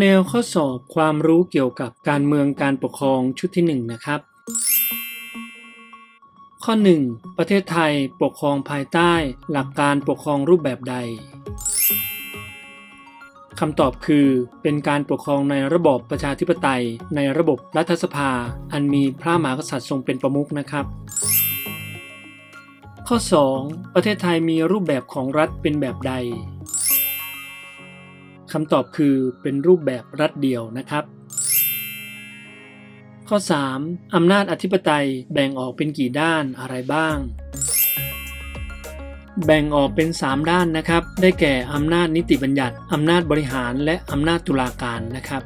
แนวข้อสอบความรู้เกี่ยวกับการเมืองการปกครองชุดที่ 1 นะครับ ข้อ 1 ประเทศไทยปกครองภายใต้หลักการปกครองรูปแบบใดคำตอบคือเป็นการปกครองในระบอบประชาธิปไตย ในระบบรัฐสภา อันมีพระมหากษัตริย์ทรงเป็นประมุขนะครับ ข้อ 2 ประเทศไทยมีรูปแบบของรัฐเป็นแบบใด คำตอบคือเป็นรูปแบบรัฐเดียวนะครับ ข้อ 3. อำนาจอธิปไตยแบ่งออกเป็นกี่ด้านอะไรบ้าง แบ่งออกเป็น 3 ด้านนะครับ ได้แก่อำนาจนิติบัญญัติอำนาจบริหาร และอำนาจตุลาการนะครับ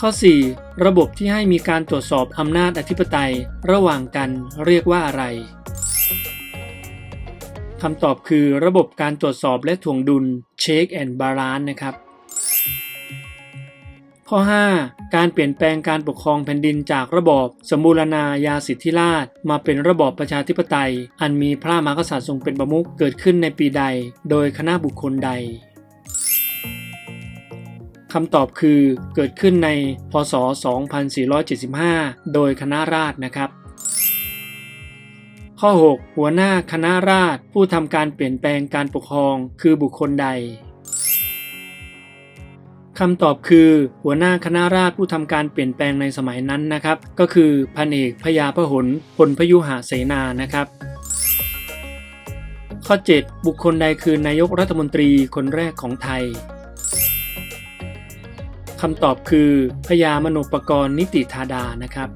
ข้อ 4. ระบบที่ให้มีการตรวจสอบอำนาจอธิปไตยระหว่างกันเรียกว่าอะไร คำตอบคือระบบการตรวจสอบและถ่วงดุล Check and Balance นะครับ ข้อ 5. การเปลี่ยนแปลงการปกครองแผ่นดินจากระบอบ สมบูรณาญาสิทธิราช มาเป็นระบอบประชาธิปไตย อันมีพระมหากษัตริย์ทรงเป็นประมุขเกิดขึ้นในปีใด โดยคณะบุคคลใดคำตอบคือเกิดขึ้นในพศ 2475 โดยคณะราษฎรนะครับ ข้อ 6 หัวหน้าคณะราษฎรผู้ทำการเปลี่ยนแปลงการปกครองคือบุคคลใดคำตอบคือ หัวหน้าคณะราษฎรผู้ทำการเปลี่ยนแปลงในสมัยนั้นนะครับ ก็คือพันเอกพยาพหลพลพยุหาเสนานะครับ ข้อ 7 บุคคลใดคือนายกรัฐมนตรีคนแรกของไทยคำตอบคือพญามโนปกรณ์นิติธาดานะครับ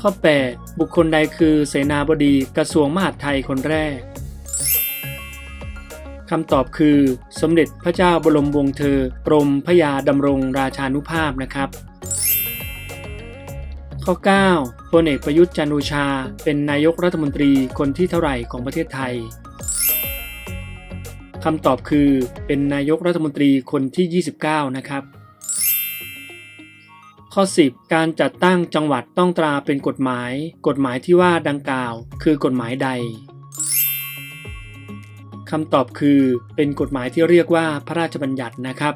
ข้อ 8 บุคคลใดคือเสนาบดีกระทรวงมหาดไทยคนแรกคำตอบคือ สมเด็จพระเจ้าบรมวงศ์เธอกรมพระยาดำรงราชานุภาพนะครับ ข้อ 9พลเอกประยุทธ์จันทร์โอชา เป็นนายกรัฐมนตรีคนที่เท่าไหร่ของประเทศไทยคำตอบคือเป็นนายกรัฐมนตรีคนที่ 29 นะครับ ข้อ 10 การจัดตั้งจังหวัดต้องตราเป็นกฎหมาย กฎหมายที่ว่าดังกล่าว คือกฎหมายใดคำตอบคือเป็นกฎหมายที่เรียกว่าพระราชบัญญัตินะครับ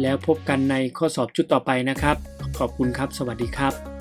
แล้วพบกันในข้อสอบชุดต่อไปนะครับ ขอบคุณครับ สวัสดีครับ